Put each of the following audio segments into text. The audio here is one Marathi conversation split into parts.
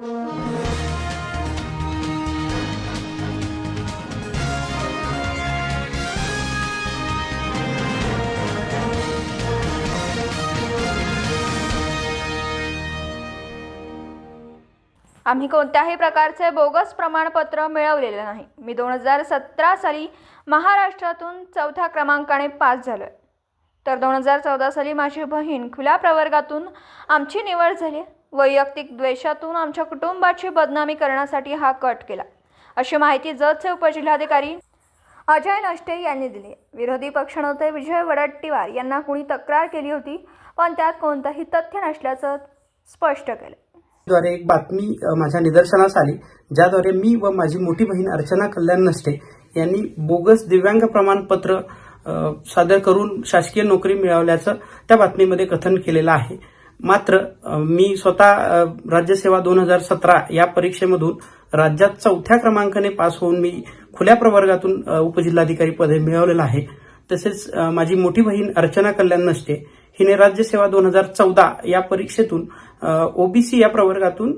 आम्ही कोणत्याही प्रकारचे बोगस प्रमाणपत्र मिळवलेले नाही. मी दोन हजार सतरा साली महाराष्ट्रातून चौथ्या क्रमांकाने पास झालोय. तर दोन हजार चौदा साली माझी बहीण खुल्या प्रवर्गातून आमची निवड झाली. वैयक्तिक द्वेषातून आमच्या कुटुंबाची बदनामी करण्यासाठी हा कट केला. अशी माहिती जतचे उपजिल्हाधिकारी अजय नष्टे यांनी दिली. विरोधी पक्षनेते विजय वडट्टीवार यांना कुणी तक्रार केली होती पण त्यात कोणतंही तथ्य नसल्याचं स्पष्ट केलं. द्वारे एक बातमी माझ्या निदर्शनास आली ज्याद्वारे मी व माझी मोठी बहीण अर्चना कल्याण नसते यांनी बोगस दिव्यांग प्रमाणपत्र सादर करून शासकीय नोकरी मिळवल्याचं त्या बातमीमध्ये कथन केलेलं आहे. मात्र मी स्वतः राज्यसेवा दोन हजार सतरा या परीक्षेमधून राज्यात चौथ्या क्रमांकाने पास होऊन मी खुल्या प्रवर्गातून उपजिल्हाधिकारी पदे मिळवलेलं आहे. तसेच माझी मोठी बहीण अर्चना कल्याण नसते हिने राज्यसेवा दोन हजार चौदा या परीक्षेतून ओबीसी या प्रवर्गातून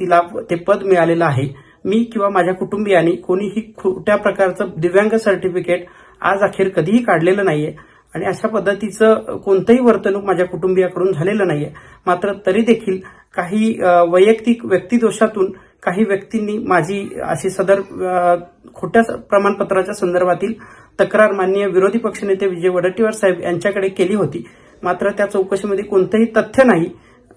तिला ते पद मिळालेलं आहे. मी किंवा माझ्या कुटुंबियांनी कोणीही खोट्या प्रकारचं दिव्यांग सर्टिफिकेट आज अखेर कधीही काढलेलं नाहीये. आणि अशा पद्धतीचं कोणतंही वर्तणूक माझ्या कुटुंबियाकडून झालेलं नाहीये. मात्र तरी देखील काही वैयक्तिक व्यक्तिदोषातून काही व्यक्तींनी माझी अशी सदर खोट्या प्रमाणपत्राच्या संदर्भातील तक्रार माननीय विरोधी पक्षनेते विजय वडट्टीवार साहेब यांच्याकडे केली होती. मात्र त्या चौकशीमध्ये कोणतंही तथ्य नाही.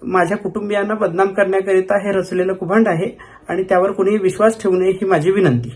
माझ्या कुटुंबियांना बदनाम करण्याकरिता हे रचलेलं कुभांड आहे आणि त्यावर कोणीही विश्वास ठेवू नये ही माझी विनंती.